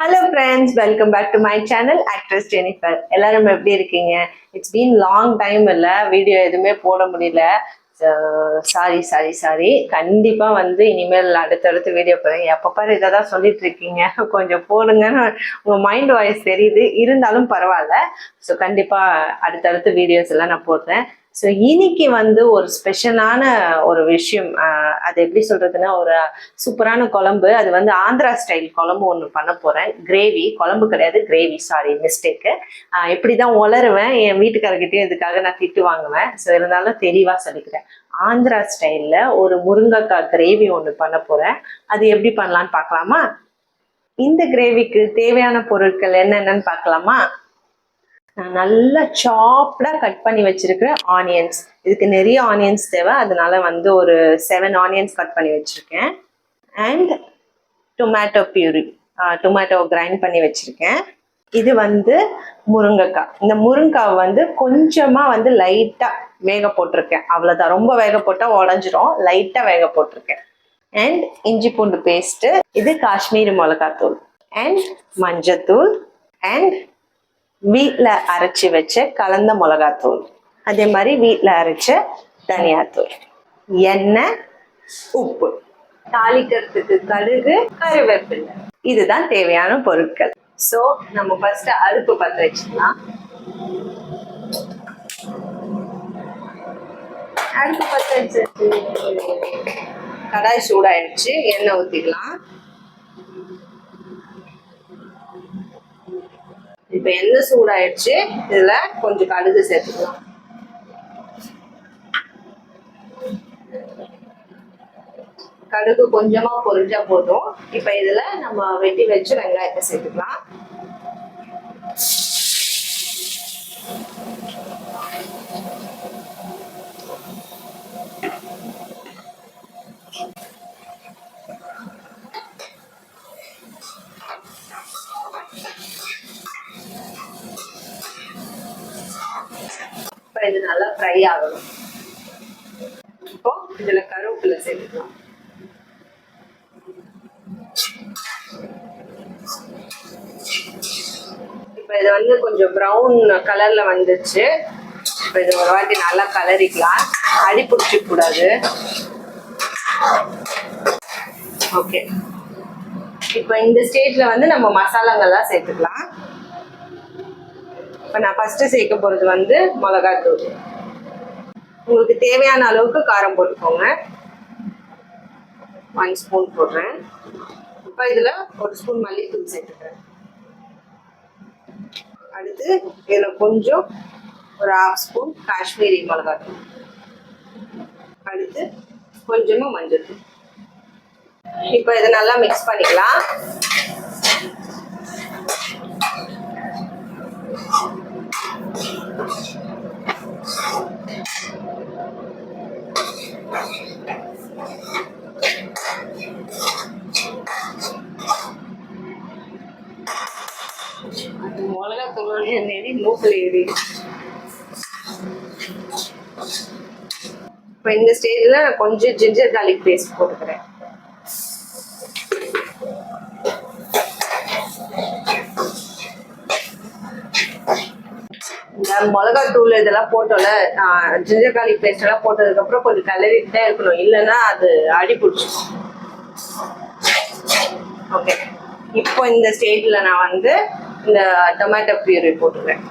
Hello friends welcome back to my channel actress Jennifer எல்லாரும் எப்படி இருக்கீங்க? இட்ஸ் பீன் லாங் டைம் இல்லை. Video எதுவுமே போட முடியல. சாரி சாரி சாரி கண்டிப்பாக வந்து இனிமேல் அடுத்தடுத்து வீடியோ போடுறேன். எப்போ பாரு இதை தான் சொல்லிட்டு இருக்கீங்க. கொஞ்சம் போடுங்கன்னு உங்கள் மைண்ட் வாய்ஸ் தெரியுது. இருந்தாலும் பரவாயில்ல. ஸோ கண்டிப்பாக அடுத்தடுத்து வீடியோஸ் எல்லாம் நான் போடுறேன். ஸோ இன்னைக்கு வந்து ஒரு ஸ்பெஷலான ஒரு விஷயம் அது எப்படி சொல்றதுன்னா ஒரு சூப்பரான குழம்பு. அது வந்து ஆந்திரா ஸ்டைல் குழம்பு ஒன்று பண்ண போறேன். கிரேவி குழம்பு கிடையாது. கிரேவி சாரி மிஸ்டேக்கு எப்படி தான் உளருவேன் என் வீட்டுக்காரர்கிட்டயும் இதுக்காக நான் திட்டு வாங்குவேன். ஸோ இருந்தாலும் தெளிவாக சொல்லிக்கிறேன். ஆந்திரா ஸ்டைலில் ஒரு முருங்கைக்காய் கிரேவி ஒன்று பண்ண போறேன். அது எப்படி பண்ணலான்னு பார்க்கலாமா? இந்த கிரேவிக்கு தேவையான பொருட்கள் என்னென்னன்னு பார்க்கலாமா? நான் நல்லா சாப்பிடாக கட் பண்ணி வச்சிருக்கிறேன் ஆனியன்ஸ் இதுக்கு நிறைய ஆனியன்ஸ் தேவை. அதனால வந்து ஒரு செவன் ஆனியன்ஸ் கட் பண்ணி வச்சுருக்கேன். And tomato puree tomato grind பண்ணி வச்சுருக்கேன். இது வந்து முருங்கைக்காய். இந்த முருங்கைக்காய் வந்து கொஞ்சமாக வந்து லைட்டாக வேக போட்டிருக்கேன். அவ்வளோதான் ரொம்ப வேக போட்டால் உடஞ்சிரும். லைட்டாக வேக போட்டிருக்கேன். அண்ட் இஞ்சி பூண்டு பேஸ்ட்டு இது காஷ்மீரி மிளகாத்தூள். அண்ட் மஞ்சத்தூள். அண்ட் வீட்டில் அரைச்சி வச்ச கலந்த மிளகாத்தூள். அதே மாதிரி வீட்டில் அரைச்ச தனியாத்தூள். எண்ணெய் உப்பு. தாளிக்கிறதுக்கு கடுகு கருவேப்பிலை. இதுதான் தேவையான பொருட்கள். ஸோ நம்ம ஃபர்ஸ்ட் அடுப்பு பற்ற வச்சுக்கலாம். அடுப்பு பற்ற வச்சு கடாய் சூடாயிடுச்சு எண்ணெய் ஊற்றிக்கலாம் இப்போ எண்ணெய் சூடாயிடுச்சு? இதுல கொஞ்சம் கடுகு சேர்த்துக்கலாம். கடுகு கொஞ்சமா பொரிஞ்சா போதும். இப்ப இதுல நம்ம வெட்டி வச்சு வெங்காயத்தை சேர்த்துக்கலாம் இப்போ இது நல்லா ஃப்ரை ஆகணும். இப்போ இதுல கருவேப்பிலை சேர்த்துக்கலாம். இப்போ இது வந்து கொஞ்சம் ப்ரௌன் கலர்ல வந்துச்சு. இப்போ இது ஒரு வாட்டி நல்லா கலரிக்கலாம். அடி பிடிச்சிக்க கூடாது. ஓகே இப்போ இந்த ஸ்டேஜ்ல வந்து நம்ம மசாலாங்கள்லாம் சேர்த்துக்கலாம். இப்போ நான் ஃபஸ்ட்டு சேர்க்க போகிறது வந்து மிளகாத்தூள் உங்களுக்கு தேவையான அளவுக்கு காரம் போட்டுக்கோங்க. ஒன் ஸ்பூன் போடுறேன். இப்போ இதில் ஒரு ஸ்பூன் மல்லித்தூள் சேர்த்துக்கிறேன். அடுத்து இதில் கொஞ்சம் ஒரு ஹாஃப் ஸ்பூன் காஷ்மீரி மிளகாத்தூள் அடுத்து கொஞ்சமாக மஞ்சள் தூள். இப்போ இதை நல்லா மிக்ஸ் பண்ணிக்கலாம். மிளகா தூள் நெறி மூக்கில் ஏறி. இப்போ இந்த ஸ்டேஜில் நான் கொஞ்சம் ஜிஞ்சர் கார்லிக் பேஸ்ட் போட்டுக்கிறேன். இந்த மிளகா தூள் இதெல்லாம் போட்டோம்ல ஜிஞ்சர் garlic பேஸ்ட் எல்லாம் போட்டதுக்கு அப்புறம் கொஞ்சம் கலரிட்டு தான் இருக்கணும். இல்லைன்னா அது அடி பிடிச்சிக்கும் ஓகே இப்போ இந்த ஸ்டேஜில் நான் வந்து இந்த டொமேட்டோ பியூரி போட்டுக்கிறேன்.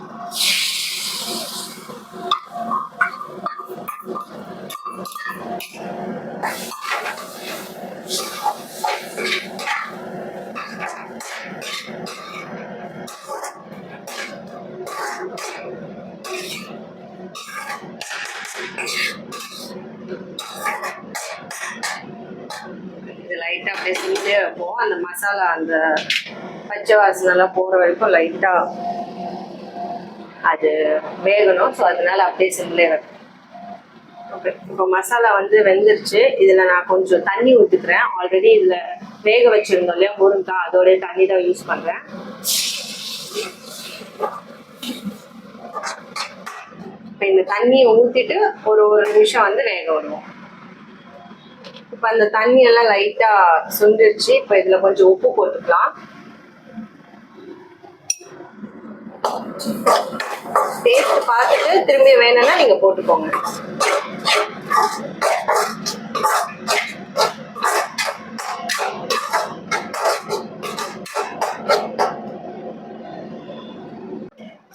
இது லைட்டாக அப்படியே சிம்லே வைப்போம் அந்த மசாலா அந்த பச்சை வாசனைலாம் போகிற வரைக்கும் லைட்டாக அது வேகணும். ஸோ அதனால அப்படியே சிம்லே வரும் ஓகே இப்போ மசாலா வந்து வெந்துருச்சு. இதில் நான் கொஞ்சம் தண்ணி ஊற்றுக்கிறேன் ஆல்ரெடி இதில் வேக வச்சுருந்தோம் இல்லையா? முருங்காய் அதோடய தண்ணி தான் யூஸ் பண்ணுறேன் இப்போ இந்த தண்ணியை ஊற்றிட்டு ஒரு ஒரு நிமிஷம் வந்து வேக விடுவோம். இப்போ அந்த தண்ணியெல்லாம் லைட்டாக சுண்டிருச்சு. இப்போ இதில் கொஞ்சம் உப்பு போட்டுக்கலாம். டேஸ்ட் பார்த்துட்டு திரும்பி வேணும்னா நீங்க போட்டுக்கோங்க.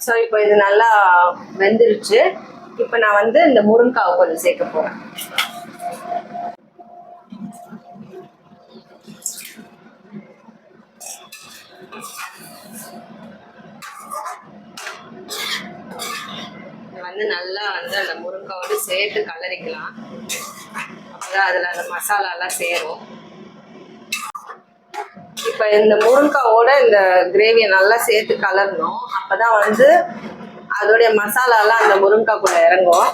ஸோ இப்போ இது நல்லா வெந்துருச்சு. இப்போ நான் வந்து இந்த முருங்காவை கொஞ்சம் சேர்க்க போறேன் இது வந்து நல்லா வந்து அந்த முருங்காவோடு சேர்த்து கலரிக்கலாம். அப்பதான் அதில் அந்த மசாலாலாம் சேரும். இப்போ இந்த முருங்காவோட இந்த கிரேவியை நல்லா சேர்த்து கலரணும். அப்பதான் வந்து அதோடைய மசாலாலாம் அந்த முருங்காக்குள்ள இறங்கும்.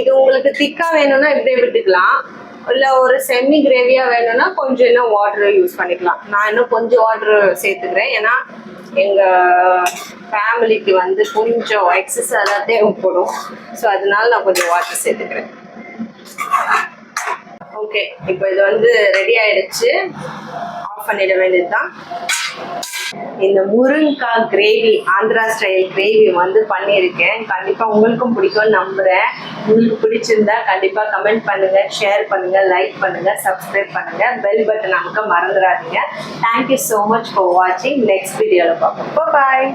இது உங்களுக்கு திக்கா வேணும்னா இப்படியே விட்டுக்கலாம். இல்லை ஒரு செமி கிரேவியா வேணும்னா கொஞ்சம் இன்னும் வாட்டர் யூஸ் பண்ணிக்கலாம். நான் இன்னும் கொஞ்சம் வாட்டர் சேர்த்துக்கிறேன். ஏன்னா எங்க ஃபேமிலிக்கு வந்து கொஞ்சம் எக்ஸஸ் தான் தேவைப்படும் ஸோ அதனால நான் கொஞ்சம் வாட்டர் சேர்த்துக்கிறேன். ஓகே இப்போ இது வந்து ரெடி ஆயிடுச்சு. ஆஃப் பண்ணிட வேண்டியதுதான். இந்த முருங்காய் கிரேவி ஆந்திரா ஸ்டைல் கிரேவி வந்து பண்ணியிருக்கேன். கண்டிப்பாக உங்களுக்கும் பிடிக்கும்னு நம்புகிறேன் உங்களுக்கு பிடிச்சிருந்தா கண்டிப்பாக கமெண்ட் பண்ணுங்கள் ஷேர் பண்ணுங்கள் லைக் பண்ணுங்கள் சப்ஸ்கிரைப் பண்ணுங்கள் பெல் பட்டன் நமக்கு மறந்துடாதீங்க. Thank you so much for வாட்சிங் நெக்ஸ்ட் வீடியோவில் பார்ப்போம். பாய்